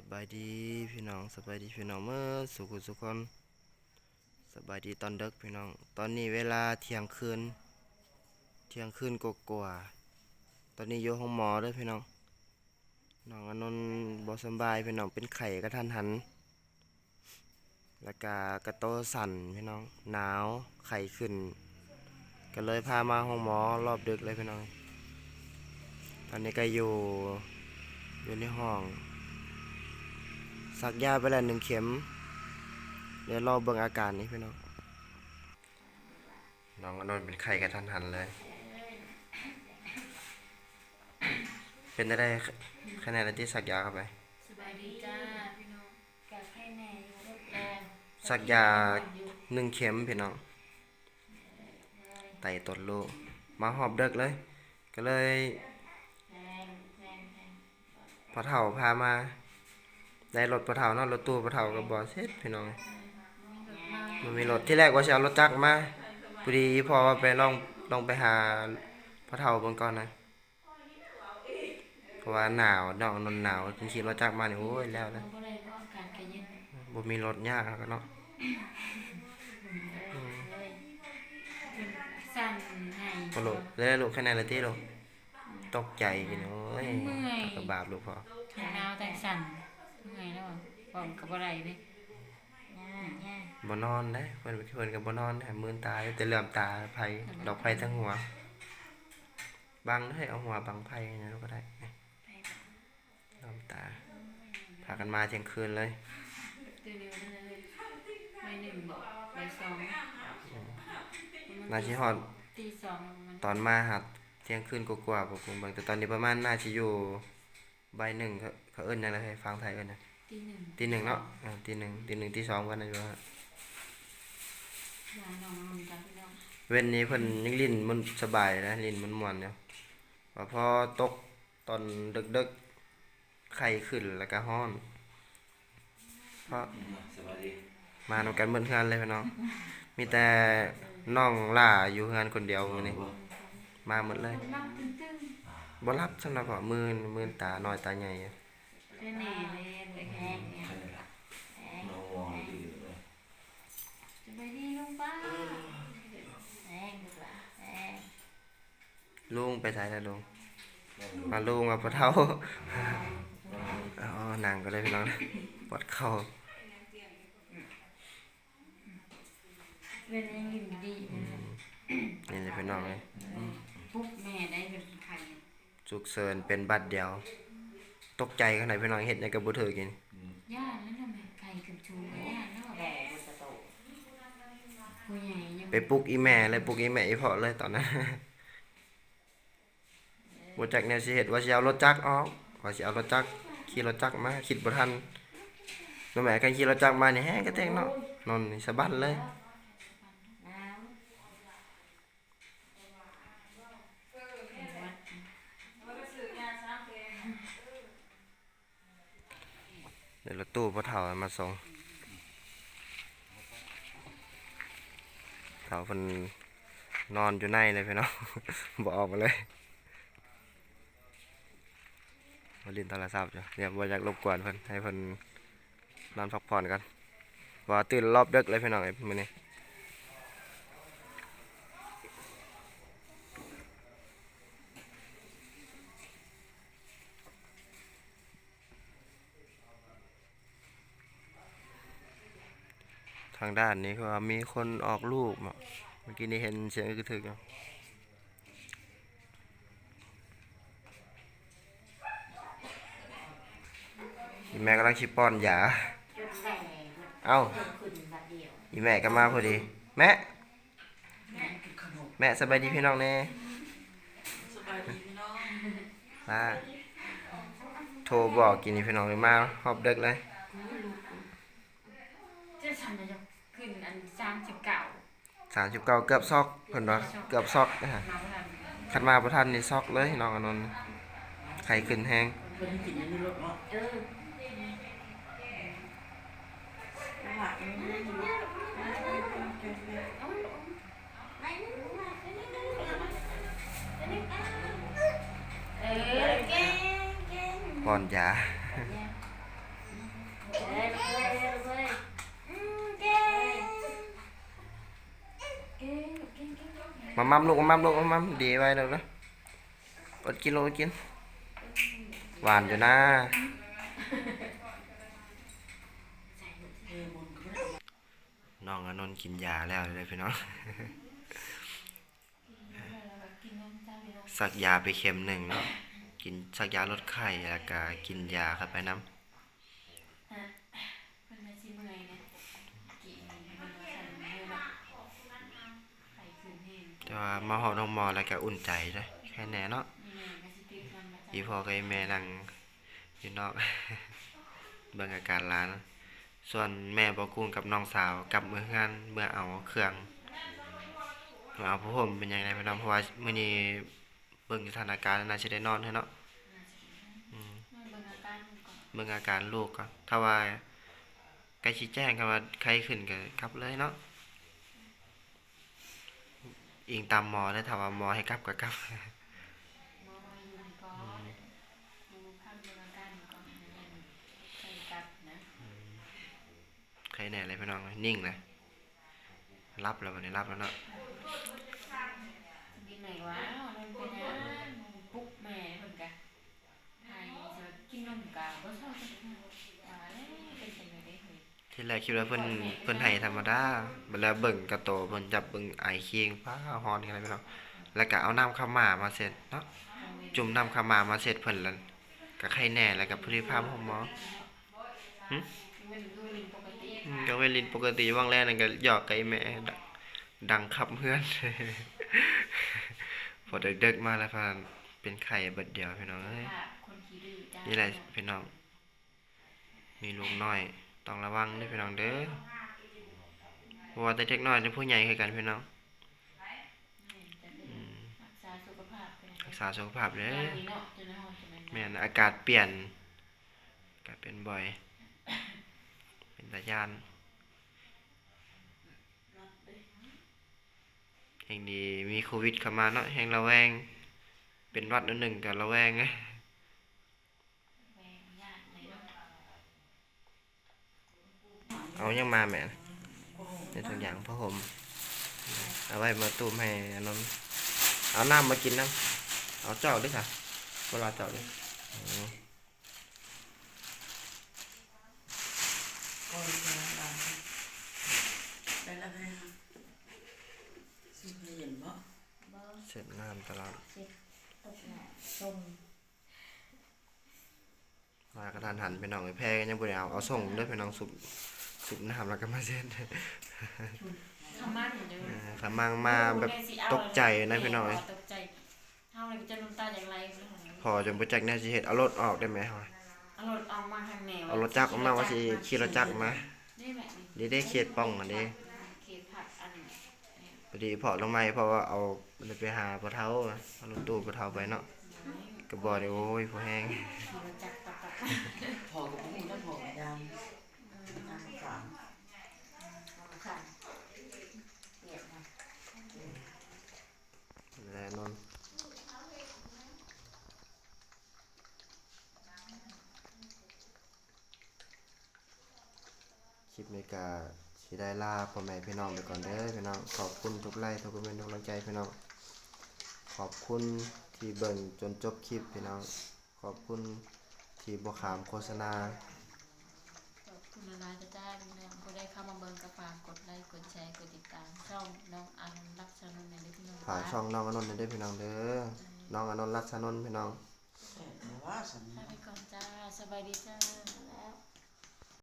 สบายดีพี่น้องสบายดีพี่น้องเมื่อสุขสุขคนสบายดีตอนดึกพี่น้อง ตอนนี้เวลาเที่ยงคืน เที่ยงคืนกกว่าๆตอนนี้อยู่ห้องหมอเด้วยพี่น้อง น้องอนนท์บ่สบายพี่น้องเป็นไข้กระทันหัน แล้วก็กระโตสั่นพี่น้อง หนาวไข้ขึ้น ก็เลยพามาห้องหมอรอบดึกเลยพี่น้อง ตอนนี้ก็อยู่อยู่ในห้อง สักยาไปแล้วหนึ่งเข็ม เดี๋ยวรอเบิ่งอาการนี้พี่น้อง น้องอนนท์เป็นไข้กระทันหันเลย เป็นได้ได้คะแนนที่สักยาเข้าไปสบายดีจ้าพี่น้องกับให้แม่อยู่รถแรงสักยาหนึ่งเข็มพี่น้อง ไต่ตดลูกมาหอบเด็กเลย ก็เลยแรงแรงแรงพอเฒ่าพามา ได้รถพอเฒ่าเนาะรถตู้พอเฒ่ากับบอเซ็ตพี่น้องมันมีรถที่แรกว่าจะเอารถจักรมาพอดีพอว่าไปลองลองไปหาพระเฒ่าเบิ่งก่อนนะเพราะว่าหนาวน้องนนหนาวจนขี่รถจักรมานี่โอ้ยแล้วนะเราก็เลยว่าการแกเย็นบ่มีรถยากแล้วก็เนาะเลยสั่นให้บ่ลูกเลยลูกแค่ไหนละติลูกตกใจพี่น้องโอ้ยก็บาปลูกพอทั้งหนาวแต่สั่น เมื่อยแล้วบอกกับอะไรเลยย่าย่าบ่นอนเด้เพิ่นเพิ่นก็บ่นอนแถมมืนตาอยู่แต่เหลื่อมตาไผดอกไผทั้งหัว บังเด้อเอาหัวบังไผนะลูกก็ได้ไปบอกเหลื่อมตาพากันมาเที่ยงคืนเลยตื่นเร็วได้เลยใบหนึ่งบอกใบสองนาชิฮอดตีสองมันตอนมาหัดเที่ยงคืนกว่าๆผมเบิ่งแต่ตอนนี้ประมาณน่าจะอยู่ใบหนึ่งเขา เขาเอิ้นอะไรให้ฟังไทยเอิ้นนะตีหนึ่งตีหนึ่งเนาะอ่าตีหนึ่งตีหนึ่งตีสองกันนะอยู่ฮะยาน้องมันจ้าพี่น้องเว้นนี้เพิ่นยังลิ้นมันสบายนะลิ้นมันม่วนอยู่ว่าพอตกตอนดึกๆไข้ขึ้นแล้วก็ฮ้อนเพราะสวัสดีมานำกันเบิ่เฮือนเลยพี่น้อง มีแต่น้องล่าอยู่เฮือนคนเดียวมื้อนี้มาหมดเลยนั่งตึ้งตึ้งบ่รับสำหรับว่ามือมือตาน้อยตาใหญ่ อะเล่นแหนเลยเลยแห้งเนี่ยแข่งน้องมองดีเลย จะไปดีลุงป้าแห้งดีกว่าแห้งลุงไปไสแล้วลุงมาลุงมาปะเท่าอ๋อนั่งก็ได้พี่น้องปวดเข่าเป็นยังกินดีนี่เลยพี่น้องเลยปุ๊บแม่ได้เป็นไข่สุกเสริญเป็นบัดเดียว ตกใจขนาดพี่น้องเฮ็ดหยังกับบ่ถือกินย่าแล้วทำไมไข่กับชูย่าเนาะแม่บุษโตผู้ใหญ่ยังไปปลุกอีแม่เลยปลุกอีแม่อีพ่อเลยตอนนั้นบ่จักแนวสิเฮ็ดว่าสิเอารถจักรออกว่าสิเอารถจักรขี่รถจักรมาคิดบ่ทันแล้วแม่ก็ขี่รถจักรมานี่แฮงกระแตงเนาะนอนนี่สะบัดเลย น้ำ เดี๋ยวรถตู้พ่อเฒ่ามาส่งเฒ่าเพิ่นนอนอยู่ในเลยพี่น้องบ่ออกมาเลยมาลินโทรศัพท์อยู่เดี๋ยวบ่อยากรบกวนเพิ่นให้เพิ่นนอนพักผ่อนกันว่าตื่นรอบดึกเลยพี่น้องไอ้มื้อนี้ ทางด้านนี้คือว่ามีคนออกลูกมาเมื่อกี้นี้เห็นเสียงอึกทึกอยู่อีแม่กำลังชิป้อนยาจุดแหล่เอ้าขึ้นบัดเดียวอีแม่ก็มาพอดี แม่ แม่สบายดีพี่น้องแน่สบายดีพี่น้องมาโทรบอกกินนี่พี่น้องเลยมาฮอบเด็กเลย จะทำจะขึ้นอันสามสิบเก้าสามสิบเก้าเกือบซอกเพิ่นว่าเกือบซอกนะฮะมาประมาณขัดมาประทันนี่ซอกเลยน้องอนนท์ไข่ขึ้นแห้งเพิ่นกินอันนี้รถเนาะเออหลักมันไม่อยู่เออเก่งเก่ง ป้อนยา มามัมลูกมามัมลูกมามัมดีไว้เดี๋ยวนะอดกินลูกกิน หวานอยู่นะน้องอนนท์กินยาแล้วเลยพี่น้องกินาพี่น้องสักยาไปเข็มหนึ่งเนาะกินสักยาลดไข้แล้วก็กินยาเข้าไปน้เป็นมาชิมเลยนะกินมันมาสั่นเลยนะไข่คืนแห้งำแต่ ว่ามาหอน้องมอแล้วก็อุ่นใจเลยแค่แน่เนาะนี่แม่ก็สิติดมันมาอีพอกับแม่นั่งอยู่นอกเบิ่งอาการร้าน ส่วนแม่บอกกุ้งกับน้องสาวกลับมืองานเมื่อเอาเครื่องมาเอาผ้าห่มเป็นยังไงพี่น้องเพราะว่ามื้อนี้เบิ่งสถานการณ์น่าสิได้นอนให้เนาะเบิ่งอาการมันก่อนเบิ่งการลูกก่อนถ้าว่าใกล้ชี้แจ้งครับว่าใครขึ้นก็กลับเลยเนาะ อิงตามหมอได้ถ้าว่าหมอให้กลับก็กลับหมอมาอยู่นี่ก่อนดูภาพเบิ่งอาการมันก่อนนะแม่ใส่กลับนะใครแน่เลยพี่น้องนิ่งเลยรับแล้ววันนี้รับแล้วเนาะดีไหนวะมันเป็นยังปุ๊กแม่เพิ่นกะไอ้จะกินนมกะบ่ชอบจังว่าแล้วเป็นจังได๋เด้เฮ้ย ที่แรกคิดว่าเพิ่นเพิ่นให้ธรรมดาเวลาเบิ่งกระโตเพิ่นจับเบิ่งไอเคียงฟ้าฮอนกันอะไรพี่น้องแล้วก็เอาน้ำข้าวหมามาเสร็จเนาะจุ่มน้ำข้าวหมามาเสร็จเพิ่นแล้วก็ไข้แน่แล้วก็พฤติภาพของหมอมันดูลินปกติอืมก็เวลินปกติว่างแรกนั่นก็หยอกกับไอ้แม่ดังดังขับเพื่อนพอเด็กๆมาแล้วพาเป็นไข่เบิดเดียวพี่น้องเอ้ยค่ะคนขี้ดื้อจ้านี่แหละพี่น้อง มีลูกน้อย ต้องระวังด้วยพี่น้องเด้อเพราะว่าแต่เด็กน้อยเป็นผู้ใหญ่คือกันพี่น้องอืมรักษาสุขภาพเป็นรักษาสุขภาพเด้อนี่เนาะจนในห้องจะไม่แม่นอากาศเปลี่ยนอากาศเป็นบ่อย เป็นตาย่านรับเลยแห่งดีมีโควิดเข้ามาเนาะแห่งระแวง เป็นหวัดอันหนึ่งกับระแวงไง แม่ญาติเลยเนาะ เอายังมาแม่ในทุกอย่างพระผมเอาไว้มาตุ้มให้อันนั้นเอาน้ำมากินน้ำเอาเจ้าด้วยค่ะเวลาเจ้าด้วยอ๋อก็เลยมาได้ได้แล้วไงฮะสิเห็นบ่บ่เสร็จน้ำตลอดตกหน้าส้มมากระทานหันไปน้องไอ้แพ้ก็ยังบ่ได้เอาเอาส่งเด้วยไปน้องสุบ สุบน้ำแล้วก็มาเส้นทำมันอยู่เด้อเออขามังมาแบบตกใจนะพี่น้องเอ้ยตกใจเฮาเลยจะน้ำตาอย่างไรบ่รู้พอจนบ่จักแน่สิเฮ็ดเอารถออกได้ไหมฮะเอารถออกมาทางแนวเอารถจักรออกมาว่าสิขี่รถจักรมานี่แม่นี่นี่ได้เขตป้องอันนี้เขตผักอันนี้พอดีพอลงมาเพราะว่าเอาไปหาปลาเท้าเอารถตู้ปลาเท้าไปเนาะก็บ่ได้โอ้ยพอแห้งขี่รถจักรตักตักพอกับพวกนี้ต้องพอกับยาม ยามสามค่ะเปียกนะและนนคลิปนี้ก็สิได้ลาพ่อแม่พี่น้องไปก่อนเด้อพี่น้องขอบคุณทุกไลค์ทุกคอมเมนต์ทุกกำลังใจพี่น้องขอบคุณที่เบิ่งจนจบคลิปพี่น้องขอบคุณที่บ่ขามโฆษณา ขอบคุณนาจ้าจ้าพี่น้องผู้ได้เข้ามาเบิ่งกระฝากกดไลค์กดแชร์กดติดตามช่องน้องอันรักชานนท์ในเด็กพี่น้องฝากช่องน้องอนนท์ด้วยพี่น้องเด้อน้องอนนท์รักชานนท์พี่น้อง แต่ว่าสันลาไปก่อนจ้าสบายดีจ้าแล้ว